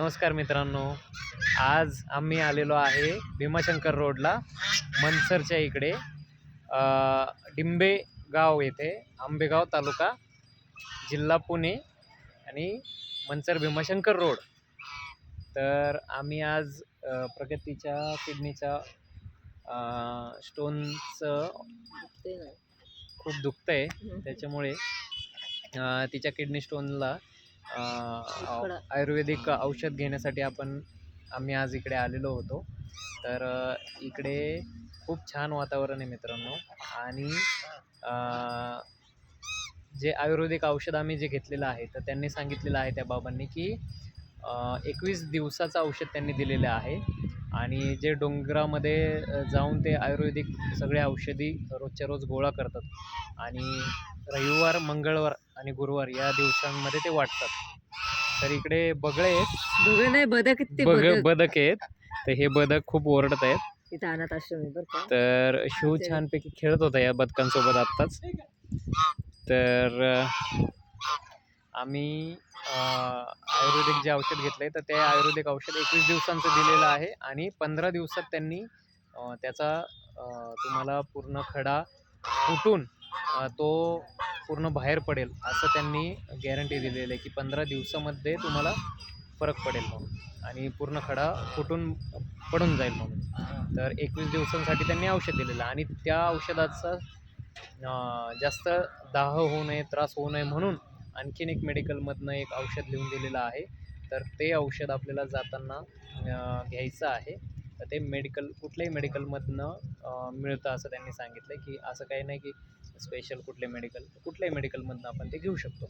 नमस्कार मित्रांनो. आज आम्ही आलेलो आहे भीमाशंकर रोडला मनसरच्या इकडे. डिंबे गाव येथे आंबेगाव तालुका जिल्हा पुणे आणि मनसर भीमाशंकर रोड. तर आम्ही आज प्रगतीच्या किडनीच्या स्टोनचं खूप दुखतं आहे त्याच्यामुळे तिच्या किडनी स्टोनला. आयुर्वेदिक औषध घेण्यासाठी आपण आम्ही आज इकडे आलेलो होतो. तर इकडे खूप छान वातावरण आहे मित्रांनो. आणि जे आयुर्वेदिक औषध आम्ही जे घेतलेलं आहे तर त्यांनी सांगितलेलं आहे त्या बाबांनी की एकवीस दिवसाचं औषध त्यांनी दिलेलं आहे. आणि जे डोंगरामध्ये जाऊन ते आयुर्वेदिक सगळे औषधी रोजच्या रोज गोळा करतात. आणि रविवार मंगळवार आणि गुरुवार या दिवसांमध्ये ते वाटतात. तर इकडे बगळे आहेत. बघ नाही बदक आहेत ते बदक. बदक आहेत. तर हे बदक खूप ओरडत आहेत. इथं अनाथ आश्रम आहे बरं का. तर शिव छानपैकी खेळत होता या बदकांसोबत आत्ताच. तर अ, आम्ही अ, आयुर्वेदिक जे औषध घेतलं आहे तर ते आयुर्वेदिक औषध एकवीस दिवसांचं दिलेलं आहे आणि पंधरा दिवसात त्यांनी अ, त्याचा अ, तुम्हाला पूर्ण खडा फुटून तो पूर्ण बाहेर पडेल असं त्यांनी गॅरंटी दिलेली आहे की पंधरा दिवसामध्ये तुम्हाला फरक पडेल म्हणून. आणि पूर्ण खडा फुटून पडून जाईल म्हणून. तर एकवीस दिवसांसाठी त्यांनी औषध दिलेलं आहे आणि त्या औषधाचा जास्त दाह होऊ नये त्रास होऊ नये म्हणून आणखीन एक मेडिकलमधनं एक औषध लिहून दिलेलं आहे. तर ते औषध आपल्याला जाताना घ्यायचं आहे. तर ते मेडिकल कुठल्याही मेडिकलमधनं मिळतं असं त्यांनी सांगितलं की असं काही नाही की स्पेशल कुठले मेडिकल कुठल्याही मेडिकलमधनं आपण ते घेऊ शकतो.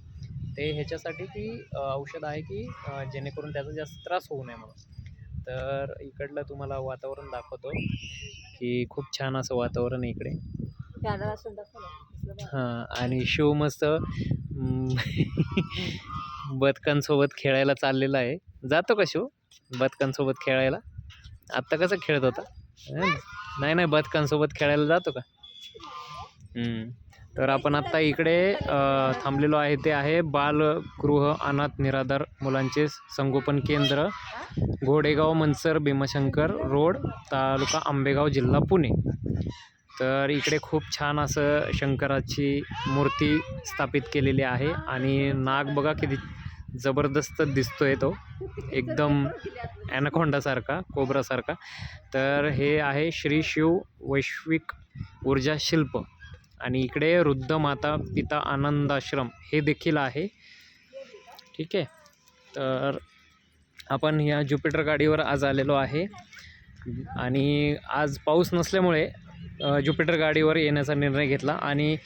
ते ह्याच्यासाठी की औषध आहे की जेणेकरून त्याचा जास्त त्रास होऊ नये म्हणून. तर इकडलं तुम्हाला वातावरण दाखवतो की खूप छान असं वातावरण आहे इकडे. हां आणि शिव मस्त बदकांसोबत खेळायला चाललेला आहे. जातो का शिव बदकांसोबत खेळायला? आत्ता कसं खेळत होता? नाही नाही बदकांसोबत खेळायला जातो का. तर आपण आत्ता इकडे थांबलेलो आहे. ते आहे बालगृह अनाथ निराधार मुलांचे संगोपन केंद्र घोडेगाव मनसर भीमशंकर रोड तालुका आंबेगाव जिल्हा पुणे. तर इकडे खूप छान असं शंकराची मूर्ती स्थापित केलेली आहे. आणि नाग बघा किती जबरदस्त दिसतोय तो. एकदम ॲनाकोंडासारखा कोबरासारखा. तर हे आहे श्री शिव वैश्विक ऊर्जा शिल्प. आणि इकडे वृद्ध माता पिता आनंदाश्रम हे देखील आहे. ठीक आहे? तर आपण या ज्युपिटर गाडीवर आज आलेलो आहे. आणि आज पाऊस नसल्यामुळे ज्युपिटर गाडीवर येण्याचा निर्णय घेतला. आणि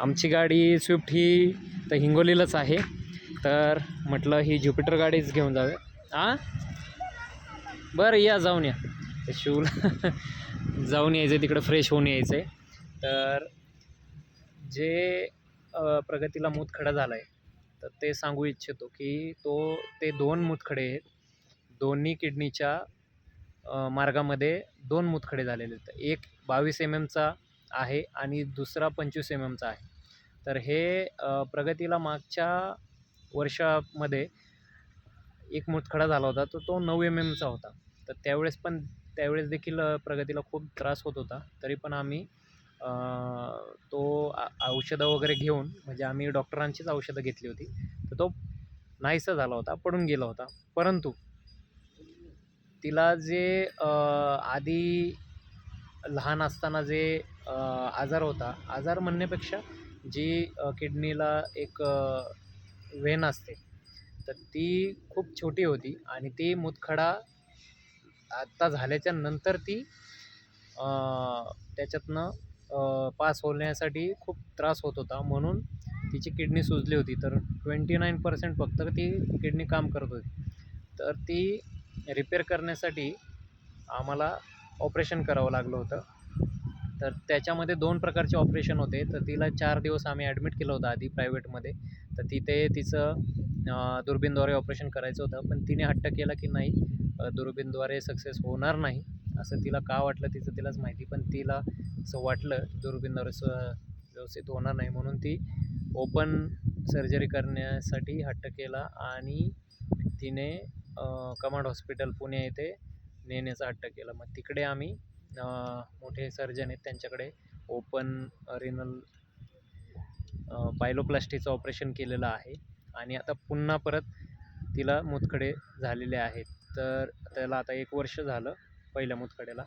आमची गाडी स्विफ्ट ही तर हिंगोलीलाच आहे. तर म्हटलं ही ज्युपिटर गाडीच घेऊन जावे हां बरं या जाऊन या. शिवला जाऊन यायचं तिकडं फ्रेश होऊन यायचं आहे तर जे प्रगतीला मूतखडा झाला आहे तर ते सांगू इच्छितो की तो ते दोन मूतखडे आहेत. दोन्ही किडनीच्या मार्गामध्ये दोन मूतखडे झालेले आहेत. एक बावीस एम एमचा आहे आणि दुसरा पंचवीस एम एमचा आहे. तर हे प्रगतीला मागच्या वर्षामध्ये एक मूतखडा झाला होता तर तो नऊ एम एमचा होता. तर त्यावेळेस पण त्यावेळेस देखील प्रगतीला खूप त्रास होत होता. तरी पण आम्ही तो औषधं वगैरे घेऊन म्हणजे आम्ही डॉक्टरांचीच औषधं घेतली होती. तर तो नाहीसा झाला होता पडून गेला होता. परंतु तिला जे आधी लहान असताना जे आजार होता आजार म्हणण्यापेक्षा जी किडनीला एक वेन असते तर ती खूप छोटी होती आणि ती मुतखडा आत्ता झाल्याच्यानंतर ती त्याच्यातनं पास होण्यासाठी खूप त्रास होत होता. म्हणून तिची किडनी सुजली होती. तर ट्वेंटी नाईन पर्सेंट फक्त ती किडनी काम करत होती. तर ती रिपेअर करण्यासाठी आम्हाला ऑपरेशन करावं लागलं होतं. तर त्याच्यामध्ये दोन प्रकारचे ऑपरेशन होते. तर तिला चार दिवस आम्ही ॲडमिट केलं होतं आधी प्रायव्हेटमध्ये तर तिथे तिचं दुर्बीनद्वारे ऑपरेशन करायचं होतं. पण तिने हट्ट केला की नाही दुर्बीनद्वारे सक्सेस होणार नाही. असं तिला का वाटलं तिचं तिलाच माहिती पण तिला असं वाटलं दुर्बीनद्वारे स व्यवस्थित होणार नाही म्हणून ती ओपन सर्जरी करण्यासाठी हट्ट केला आणि तिने कमांड हॉस्पिटल पुणे येथे नेण्याचा हट्ट केला. मग तिकडे आम्ही मोठे सर्जन आहेत त्यांच्याकडे ओपन रिनल पायलोप्लास्टीचं ऑपरेशन केलेलं आहे आणि आता पुन्हा परत तिला मुतखडे झालेले आहेत. तर त्याला आता एक वर्ष झालं पहिल्या मुतखड्याला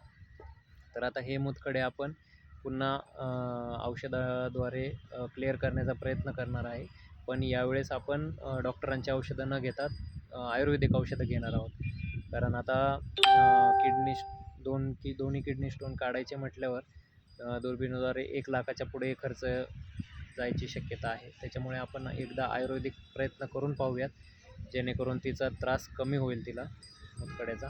तर आता हे मुतखडे आपण पुन्हा औषधाद्वारे क्लिअर करण्याचा प्रयत्न करणार आहे. पण यावेळेस आपण डॉक्टरांची औषधं न घेता आयुर्वेदिक औषधं घेणार आहोत. कारण आता किडनी दोन की दोन्ही किडनी स्टोन काढायचे म्हटल्यावर दुर्बिणीद्वारे एक लाखाच्या पुढे खर्च जायची शक्यता आहे. त्याच्यामुळे आपण एकदा आयुर्वेदिक प्रयत्न करून पाहूयात जेणेकरून तिचा त्रास कमी होईल तिला मुतखड्याचा